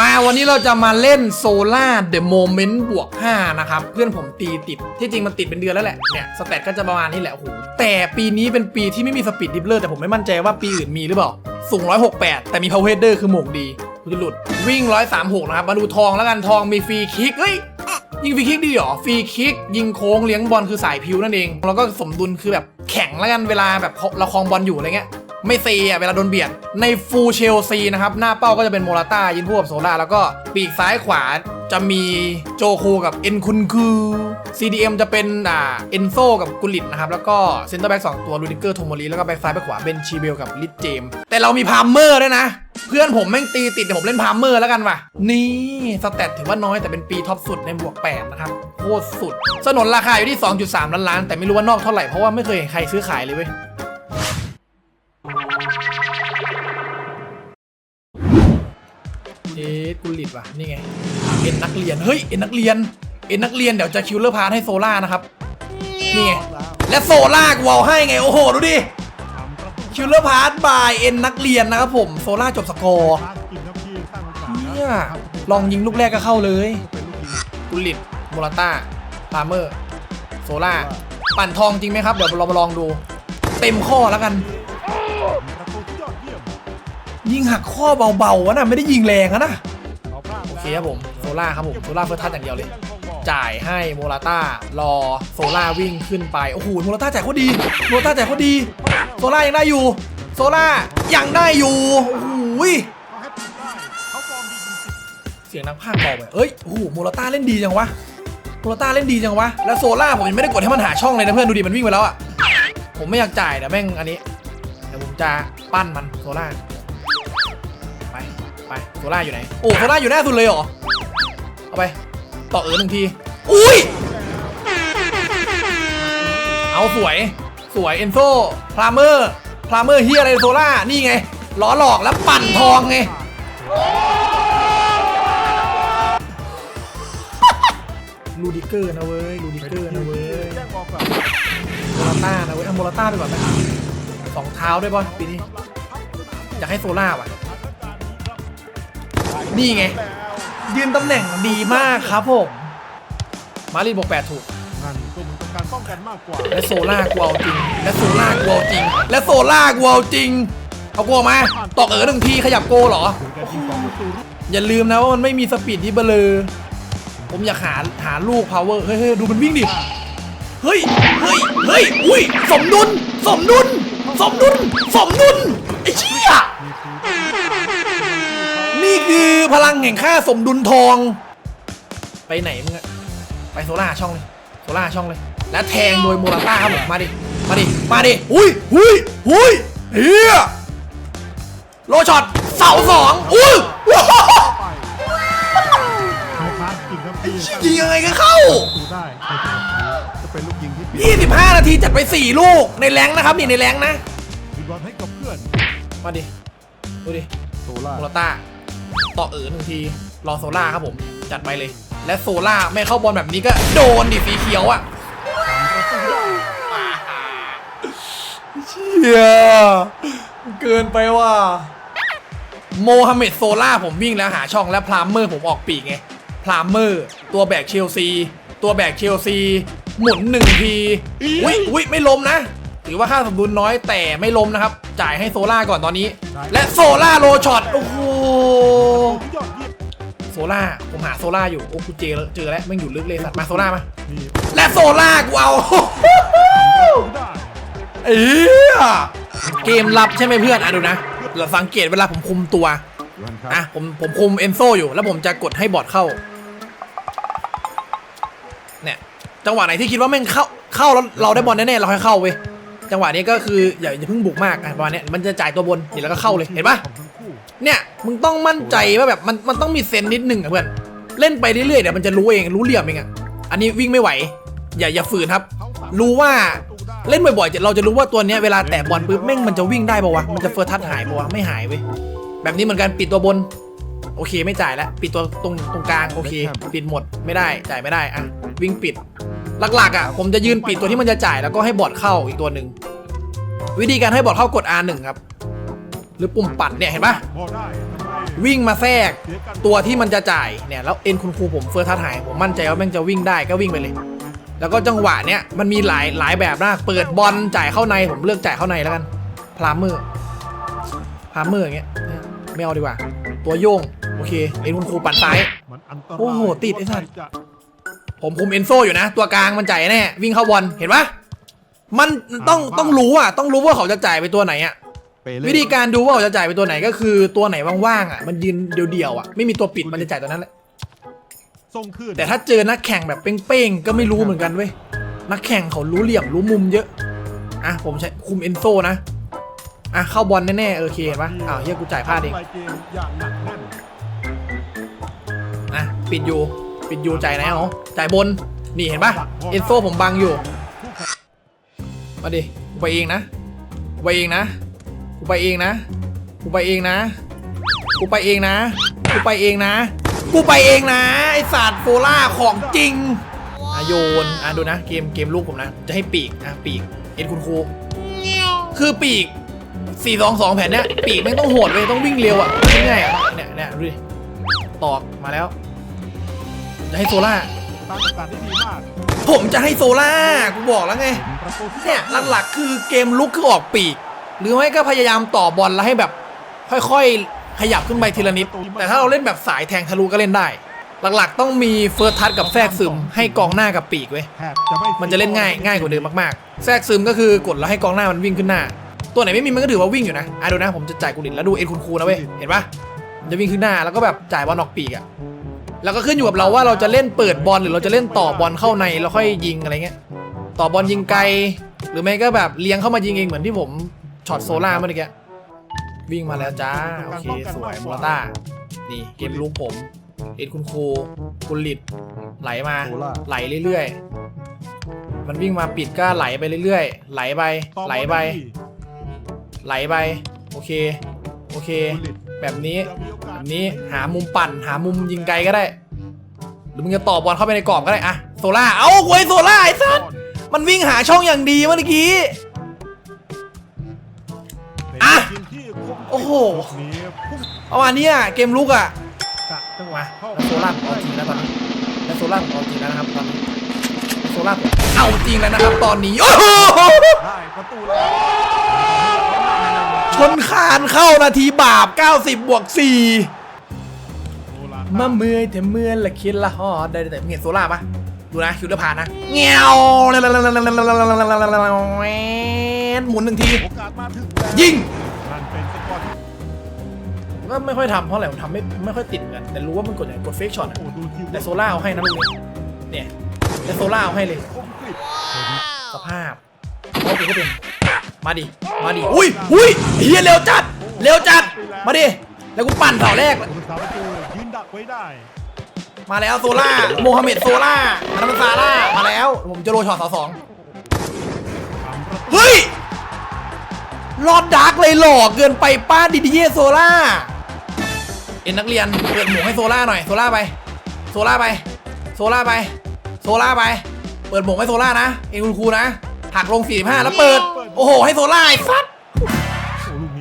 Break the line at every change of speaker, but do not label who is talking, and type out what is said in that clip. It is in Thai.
มาวันนี้เราจะมาเล่นโซล่าเดอะโมเมนต์บวก 5 นะครับ เพื่อนผมตีติด ที่จริงมันติดเป็นเดือนแล้วแหละ เนี่ย สเตตก็จะประมาณนี้แหละโอ้โหแต่ปีนี้เป็นปีที่ไม่มีสปีดดิฟเลอร์แต่ผมไม่มั่นใจว่าปีอื่นมีหรือเปล่า สูง 168 แต่มีพาวเวเดอร์คือหมวกดีกูจะหลุด วิ่ง 136 นะครับ มาดูทองแล้วกันทองมีฟรีคิกเฮ้ยยิงฟรีคิกดีเหรอฟรีคิก ยิงโค้งเลี้ยงบอลคือสายพิวนั่นเองแล้วก็สมดุลคือแบบแข็งแล้วกันเวลาแบบเราคลองบอลอยู่อะไรเงี้ย ไม่เซอะเวลาโดนเบียด ในฟูลเชลซีนะครับ หน้าเป้าก็จะเป็นโมราต้ายินพวกบโซล่าแล้วก็ปีกซ้ายขวาจะมีโจคูกับเอ็นคุนคือ CDM จะเป็นอ่าเอนโซกับกุลิตนะครับ แล้วก็เซนเตอร์แบ็กสองตัวลูดิเกอร์โทโมรีแล้วก็แบ็กซ้ายแบ็กขวาเบนชีเบลกับลิทเจม แต่เรามีพามเมอร์ด้วยนะ เพื่อนผมแม่งตีติดแต่ผมเล่นพามเมอร์แล้วกันว่ะ นี่สแตทถือว่าน้อยแต่เป็นปีท็อปสุดในบวก 8 นะครับ โคตรสุด สนนราคาอยู่ที่ 2.3 ล้านล้าน แต่ไม่รู้ว่านอกเท่าไหร่เพราะว่าไม่เคยเห็นใครซื้อขายเลยเว้ย เอ๊ะกุลิตว่ะนี่ไงเอ็นนักเรียนเฮ้ยเอ็นนักเรียนเอ็นนักเรียนเดี๋ยวจะคิวเลอร์พาร์ทให้โซล่านะครับนี่ไงและโซล่ากูเอาให้ไงโอ้โหดูดิคิวเลอร์พาร์ทบายเอ็นนักเรียนนะครับผมโซล่าจบสกอร์เนี่ยลองยิงลูกแรกก็เข้าเลย
กุ
ลิตโมราต้าพาเมอร์โซล่าปั่นทองจริงไหมครับเดี๋ยวเรามาลองดู เต็มข้อแล้วกัน
ยิ
งหักข้อเบาๆวะนะไม่ได้ยิงแรงนะ
เอาพลาด
โอเคครับผมโซล่าครับผมโซล่าเฟิร์สทัชอย่างเดียวเลย จ่ายให้โมราต้ารอโซล่าวิ่งขึ้นไป โอ้โหโมราต้าจ่ายเขาดีโมราต้าจ่ายเขาดี โซล่ายังได้อยู่ โซล่ายังได้อยู่โอ้โห
เสี
ยงนักพากย์บอกไปเอ้ยโอ้โหโมราต้าเล่นดีจังวะโมราต้าเล่นดีจังวะแล้วโซล่าผมยังไม่ได้กดให้มันหาช่องเลยนะเพื่อนดูดิมันวิ่งไปแล้วอะผมไม่อยากจ่ายแต่แม่งอันนี้เดี๋ยวผมจะปั้นมันโซล่า ไปไปโซล่าอยู่ไหน โอ้โซล่าอยู่หน้าสุดเลยเหรอ เอาไป ต่อเออหนึ่งที อุ้ย เอาสวย สวยเอนโซพลาเมอร์พลาเมอร์เฮียอะไรโซล่า นี่ไง ล้อหลอกแล้วปั่นทองไง ลูดิเกอร์นะเว้ย ลูดิ
ๆ
เกอร์นะเว้ย
แจ้งบอกแบบ
โมราต้านะเว้ยเอาโมราต้าไปก่อนไหมสองเท้าด้วยป่ะปีนี้ อยากให้โซล่าว่ะ นี่ไง ยืนตำแหน่งดีมากครับผม มารีบอกแปดถูก
นั่นก็เหมือนกับการป้องกันมากกว่า
และโซล่ากูเอาจริง และโซล่ากูเอาจริง และโซล่ากูเอาจริง เอากูออกมา ตอกเอ๋อหนึ่งทีขยับโกเหรอ
ถึงการยิงสองประตู
อย่าลืมนะว่ามันไม่มีสปีดที่เบลอ ผมอยากหาหาลูก power เฮ้ยเฮ้ยดูมันวิ่งดิ เฮ้ย เฮ้ย เฮ้ย อุ้ย สมดุล สมดุล สมดุล สมดุล ไอ้เชี่ย นี่คือพลังแห่งค่าสมดุลทอง ไปไหนมึงอะไปโซล่าช่องเลยโซล่าช่องเลย และแทงโดยโมราต้าครับผมมาดิ มาดิ มาดิ อุ้ยอุ้ยอุ้ยเฮียโลช็อตเสาสองอุ้ยว้าว
ไปเขาพลาดกินครับพี่
ยิงยังไงก็เข้า
ดูได้ในจังหวะนี้จะเป็นลูกยิงที่เปลี่ยน
25 นาทีจัดไป 4 ลูกในแรงค์นะครับนี่ในแรงค์นะ
มีบอลให้กับเพื่อน
มาดิ ดูดิ
โซล่า
โซล่าต่ ต่อเอ๋อหนึ่งทีรอโซล่าครับผม จัดไปเลย และโซล่าไม่เข้าบอลแบบนี้ก็โดนดิสีเขียวอะ
ประ
เชี่ยเกินไปว่ะโมฮัมเหม็ดโซล่าผมวิ่งแล้วหาช่องแล้วพลามเมอร์ผมออกปีกไงพลามเมอร์ตัวแบกเชลซี ตัวแบกเชลซี หมุนหนึ่งทีอุ้ยอุ้ยไม่ล้มนะ ถือว่าค่าสมดุลน้อยแต่ไม่ล้มนะครับ จ่ายให้โซล่าก่อนตอนนี้ และโซล่าโลช็อตโอ้โห
ที่ยอดเยี่ยม
โซล่าผมหาโซล่าอยู่ โอ้กูเจอแล้วเจอแล้วแม่งอยู่ลึกเลยสัตว์มาโซล่ามา
นี่
และโซล่ากูเอา
ได้
เอ้ยเกมลับใช่ไหมเพื่อนอะดูนะเราสังเกตเวลาผมคุมตัว
วันครับ
อะผมผมคุมเอนโซอยู่ แล้วผมจะกดให้บอทเข้า เนี่ย จังหวะไหนที่คิดว่าแม่งเข้าเข้าแล้วเราได้บอลแน่ๆเราค่อยเข้าเว้ยจังหวะนี้ก็คืออย่าอย่าเพิ่งบุกมากอะประมาณเนี้ยมันจะจ่ายตัวบนเดี๋ยวแล้วก็เข้าเลยเห็นปะ
ของทั้งคู่
เนี่ยมึงต้องมั่นใจว่าแบบมันมันต้องมีเซนนิดหนึ่งอะเพื่อนเล่นไปเรื่อยๆเดี๋ยวมันจะรู้เองรู้เหลี่ยมเองอะอันนี้วิ่งไม่ไหว อย่าอย่าฝืนครับ รู้ว่าเล่นบ่อยๆเราจะรู้ว่าตัวเนี้ยเวลาแตะบอลปุ๊บแม่งมันจะวิ่งได้ปะวะมันจะเฟิร์สทัชหายปะวะไม่หายเว้ยแบบนี้เหมือนกันปิดตัวบน โอเคไม่จ่ายแล้วปิดตัวตรงตรงกลางโอเค ปิดหมดไม่ได้จ่ายไม่ได้อะวิ่งปิดหลักๆอะผมจะยืนปิดตัวที่มันจะจ่ายแล้วก็ให้บอทเข้าอีกตัวหนึ่งวิธีการให้บอทเข้ากด R1 ครับ หรือปุ่มปั่นเนี่ยเห็นปะ
พอได้ทำไม
วิ่งมาแทรก
เสียกัน
ตัวที่มันจะจ่ายเนี่ยแล้วเอ็นคุณครูผมเฟิร์สทัดหายผมมั่นใจว่าแม่งจะวิ่งได้ก็วิ่งไปเลย แล้วก็จังหวะเนี้ยมันมีหลายหลายแบบมากเปิดบอลจ่ายเข้าในผมเลือกจ่ายเข้าในแล้วกันพลามเมอร์พลามเมอร์อย่างเงี้ยไม่เอาดีกว่า ตัวโยงโอเคเอ็นคุณครูปั่นซ้าย
มันอันตราย
โอ้โหติดไอ้สัตว์
จะ
ผมคุมเอนโซอยู่นะ ตัวกลางมันจ่ายแน่วิ่งเข้าบอลเห็นปะมันต้องต้องรู้อะต้องรู้ว่าเขาจะจ่ายไปตัวไหนอะ
เปเล่
วิธีการดูว่าเขาจะจ่ายไปตัวไหนก็คือตัวไหนว่างๆอะมันยืนเดียวๆอะไม่มีตัวปิดมันจะจ่ายตัวนั้นแหละ
ส่งคืน
แต่ถ้าเจอนักแข่งแบบเป้งๆก็ไม่รู้เหมือนกันเว้ยนักแข่งเขารู้เหลี่ยมรู้มุมเยอะอะผมใช้คุมเอนโซนะอะเข้าบอลแน่ๆเออโอเคเห็นปะอ้าวเฮียกูจ่ายพลาดเอง
ทำลยเกมอย่างหนักแน่น
อะปิดอยู่ปิดอยู่จ่ายแล้วจ่ายบนนี่เห็นปะเอนโซผมบังอยู่มาดิกูไปเองนะกูไปเองนะ กูไปเองนะ กูไปเองนะ กูไปเองนะ กูไปเองนะ กูไปเองนะ ไอสัตว์โฟล่าของจริงอะโยนอะดูนะเกมเกมลูกผมนะ จะให้ปีกอะปีกเอ็นคุณครูคือปีก4 2 2แผ่นเนี้ยปีกไม่งต้องโหดเลยต้องวิ่งเร็วอะง่ายๆอะเนี่ยเนี่ยดูดิตอกมาแล้ว จะให้โซล่า
ตั้งการที่ดีมาก
ผมจะให้โซล่ากูบอกแล้วไง
ประตูที่
เนี่ยหลักๆคือเกมลุกคือออกปีก หรือไม่ก็พยายามต่อบอลแล้วให้แบบ ค่อยๆ ขยับขึ้นไปทีละนิด แต่ถ้าเราเล่นแบบสายแทงทะลุก็เล่นได้ หลักๆ ต้องมีเฟิร์สทัชกับแทรกซึมให้กองหน้ากับปีกเว้ย
แทบจะไม่
มันจะเล่นง่ายง่ายกว่าเดิมมากๆ แทรกซึมก็คือกดแล้วให้กองหน้ามันวิ่งขึ้นหน้า ตัวไหนไม่มีมันก็ถือว่าวิ่งอยู่นะอะดูนะ ผมจะจ่ายกุลินแล้วดูเอ็นคุณครูนะเว้ยเห็นปะมันจะวิ่งขึ้นหน้าแล้วก็แบบจ่ายบอลออกปีกอะแล้วก็ขึ้นอยู่กับเราว่าเราจะเล่นเปิดบอลหรือเราจะเล่นต่อบอลเข้าในแล้วค่อยยิงอะไรเงี้ยต่อบอลยิงไกล หรือไม่ก็แบบเลี้ยงเข้ามายิงเองเหมือนที่ผม ช็อตโซล่าเมื่อกี้วิ่งมาแล้วจ้า โอเค สวยมูราต้า นี่เกมลูกผมเอ็นคุณครูกุลิตไหลมา
โซล่า
ไหลเรื่อยๆ มันวิ่งมาปิดก็ไหลไปเรื่อยๆ ไหลไป
ต่อบอ
ไหลไป
ด้ดี
ไหลไป โอเค โอเค
บุลิต
แบบนี้
จะมีโอกา
แบ
ส
บนี้ หามุมปั่น หามุมยิงไกลก็ได้ หรือมึงจะต่อบอลเข้าไปในกรอบก็ได้อะโซล่า เอ้ากูไอ้โซล่าไอ้สัสมันวิ่งหาช่องอย่างดีเมื่อกี้ โอ้โห
ลูกนี้พุ่ง
ประมาณเนี้ยเกมลุกอะ
กะจังหวะ
มา
เข้า
แล้วโซล่าผมเอาจริงแล้วตอนนี้แล้วโซล่าผมเอาจริงแล้วนะครับตอนนี้โซล่าผมเอาจริงแล้วนะครับตอนนี้โอ้โห
ได้ประตูแล้ว
ชนคานเข้านาทีบาป 90 บวก 4
โซลา
มาเมื่อยแต่เมื่อยละคิดละฮอดได้แต่มึงเห็นโซล่าปะดูนะคิวเดอร์พานนะเงี้ยวหมุนหนึ่งที
โอกาสมาถึงแล้ว
ยิง
ก็
ไม่ค่อยทำเพราะอะไรผมทำไม่ไม่ค่อยติดเหมือนกันแต่รู้ว่ามันกดอย่างกดเฟกช็อต
โอ้ดูทีม
แต่โซล่าเอาให้นะลูกนี้เนี่ยแต่โซล่าเอาให้เลย
คมกริบ
สภาพโอเคก็เป็นมาดิมาดิอุ้ยอุ้ยเฮียเร็วจัดเร็วจัดมาดิแล้วกูปั่นเสาแรก
ผู้รักษาประตูยืนดักไว้ได้
มาแล้วโซล่าโมฮัมเหม็ดโซล่าอันนั้นมันซาร่ามาแล้วผมจะโรยช็อตเสาสอง
ทำประตู
เฮ้ยรอดดาร์กเลยหลอกเกินไปป้าดิดิเยโซล่า เอ็นนักเรียนเปิดหมวกให้โซล่าหน่อยโซล่าไปโซล่าไปโซล่าไปโซล่าไป เปิดหมวกให้โซล่านะเอ็นคุณครูนะหักลง45แล้วเปิด โอ้โหให้โซล่าไอ้สัส